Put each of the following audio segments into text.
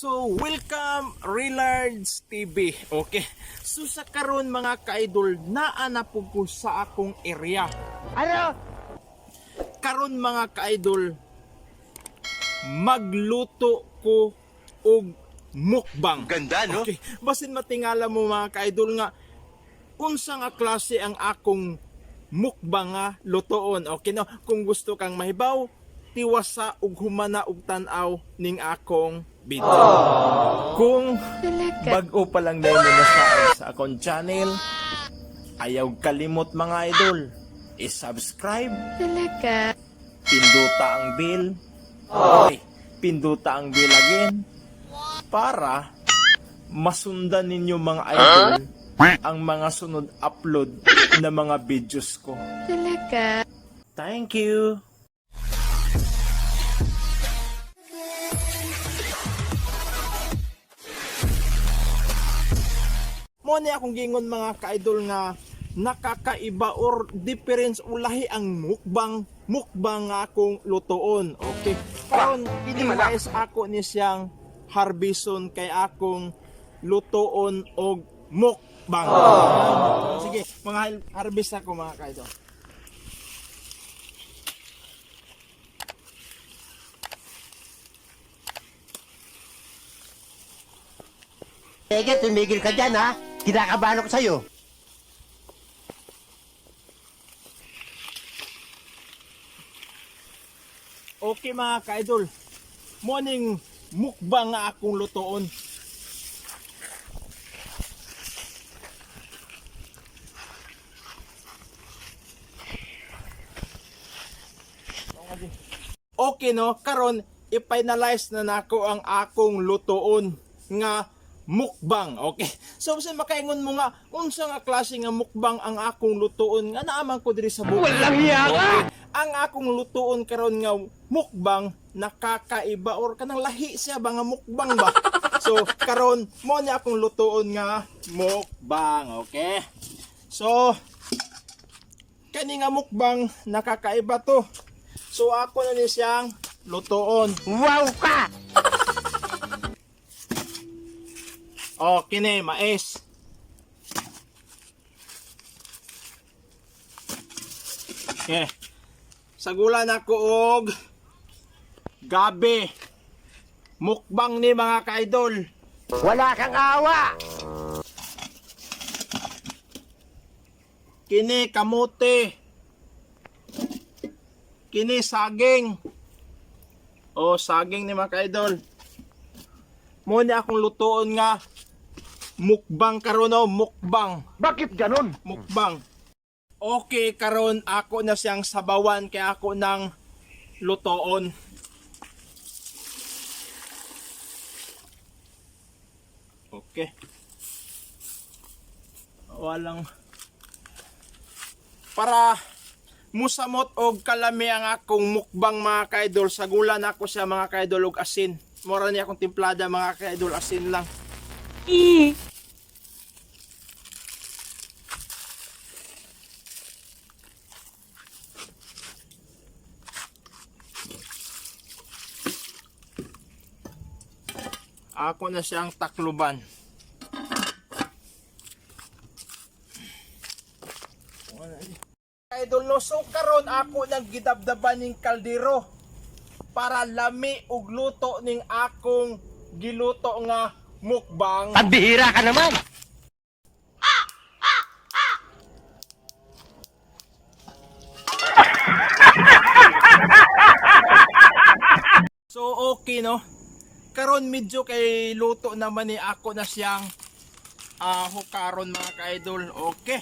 So, welcome Relards TV. Okay. So sa karon mga ka-idol, naa na po ko sa akong area. Ano? Karon mga ka-idol, magluto ko og mukbang. Ganda, no? Okay. Basin matingala mo mga ka-idol nga unsa nga klase ang akong mukbang nga lutoon. Okay no? Kung gusto kang mahibaw, tiwasa ug humana og tan-aw ning akong video. Kung bag-o pa lang na na sa, sa akong channel, ayaw kalimot mga idol, i-subscribe, Talaga. pinduta ang bell, okay, pinduta ang bell again, para masundan ninyo mga idol ang mga sunod upload na mga videos ko. Talaga. Thank you! Mo ni akong gingon mga ka-idol nga nakakaiba or difference ulahi ang mukbang mukbang nga akong lutoon. Okay. Karon inimais ako ni siyang harbison kay akong lutoon og mukbang. Sige, mga harvest ako mga ka-idol. Sige, tumigil ka dyan, ha? Kinakabahan ako sa'yo. Okay mga ka-idol, morning mukbang nga akong lutoon. Okay no, karon i-finalize na nako ang akong lutoon nga mukbang. Okay. So sa makaingon mo nga unsa nga klase nga mukbang ang akong lutoon nga naaman ko diri sa bukid. Walang hiya ka! Okay. Ang akong lutoon karon nga mukbang nakakaiba or kanang lahi siya ba nga mukbang ba? so karon mo ni akong lutoon nga mukbang, okay? So kani nga mukbang nakakaiba to. So ako na ni siyang lutoon. Wow ka! O, kini, mais. Okay. Sagulan ako og gabi. Mukbang ni mga ka-idol. Wala kang awa! Kini kamote. Kini saging. O, saging ni mga ka-idol. Muna akong lutoon nga mukbang karon o mukbang. Bakit ganon? mukbang. Okay, karon ako na siyang sabawan kaya ako ng lutoon. Okay. Walang para musamot og kalami ang akong mukbang mga kaidol sagulan ako sa mga kaidol og asin mora ni akong timplada mga kaidol asin lang Ako na siyang takluban. Idol no, so karon ako nang gidabdaban ning kaldero para lami og luto ning akong giluto nga mukbang. Pambihira ka naman! So okay no. Karon medyo kay luto naman ni ako na siyang ah hukaron mga ka-idol. Okay.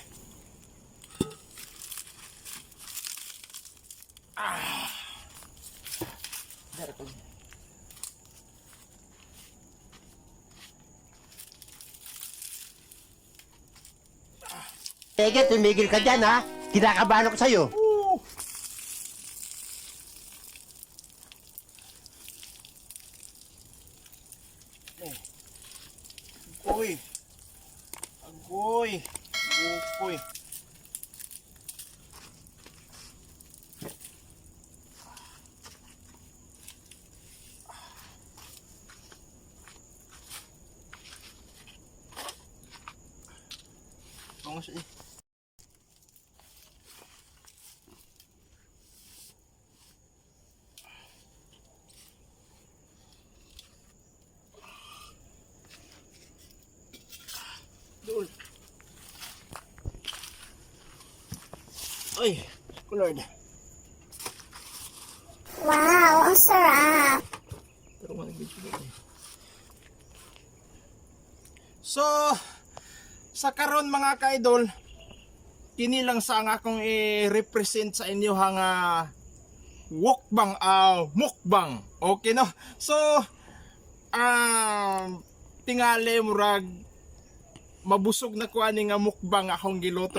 Ah. Sige, tumigil ka dyan, ha? Kinakabahan ako sa'yo. mo. Agoy. Agoy. Bukoy. Bangas. Ay, Lord. Wow, ang sarap. Pero wala nagbibigay eh. So, sa karon mga ka-idol, kini lang sa nga akong i-represent sa inyo nga wokbang, ah, mukbang. Okay no? So, ah, tingali murag mabusog na ko ani nga mukbang akong giluto